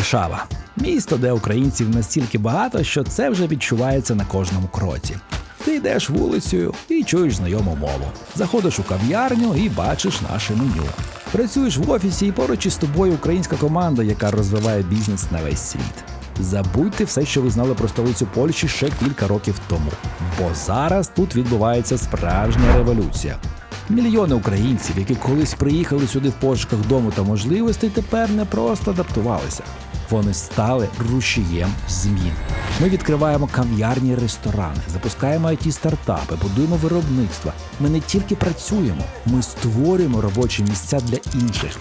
Варшава місто, де українців настільки багато, що це вже відчувається на кожному кроці. Ти йдеш вулицею і чуєш знайому мову. Заходиш у кав'ярню і бачиш наше меню. Працюєш в офісі і поруч із тобою українська команда, яка розвиває бізнес на весь світ. Забудьте все, що ви знали про столицю Польщі ще кілька років тому. Бо зараз тут відбувається справжня революція. Мільйони українців, які колись приїхали сюди в пошуках дому та можливостей, тепер не просто адаптувалися. Вони стали рушієм змін. Ми відкриваємо кав'ярні ресторани, запускаємо it стартапи, будуємо виробництва. Ми не тільки працюємо, ми створюємо робочі місця для інших.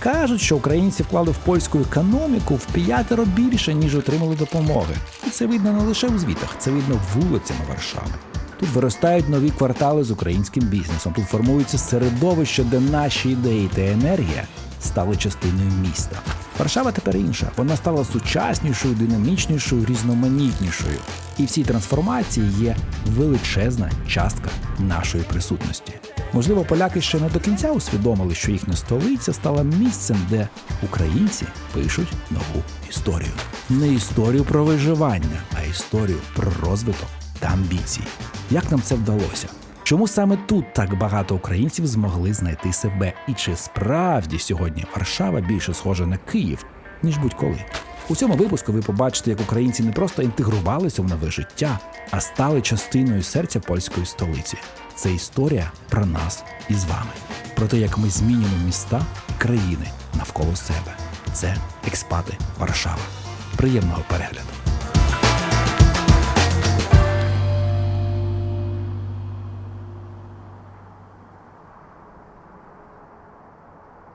Кажуть, що українці вклали в польську економіку в п'ятеро більше, ніж отримали допомоги. І це видно не лише у звітах, це видно вулицями Варшави. Тут виростають нові квартали з українським бізнесом. Тут формується середовище, де наші ідеї та енергія стали частиною міста. Варшава тепер інша. Вона стала сучаснішою, динамічнішою, різноманітнішою. І в цій трансформації є величезна частка нашої присутності. Можливо, поляки ще не до кінця усвідомили, що їхня столиця стала місцем, де українці пишуть нову історію. Не історію про виживання, а історію про розвиток та амбіції. Як нам це вдалося? Чому саме тут так багато українців змогли знайти себе? І чи справді сьогодні Варшава більше схожа на Київ, ніж будь-коли? У цьому випуску ви побачите, як українці не просто інтегрувалися в нове життя, а стали частиною серця польської столиці. Це історія про нас і з вами, про те, як ми змінюємо міста і країни навколо себе. Це експати Варшава. Приємного перегляду!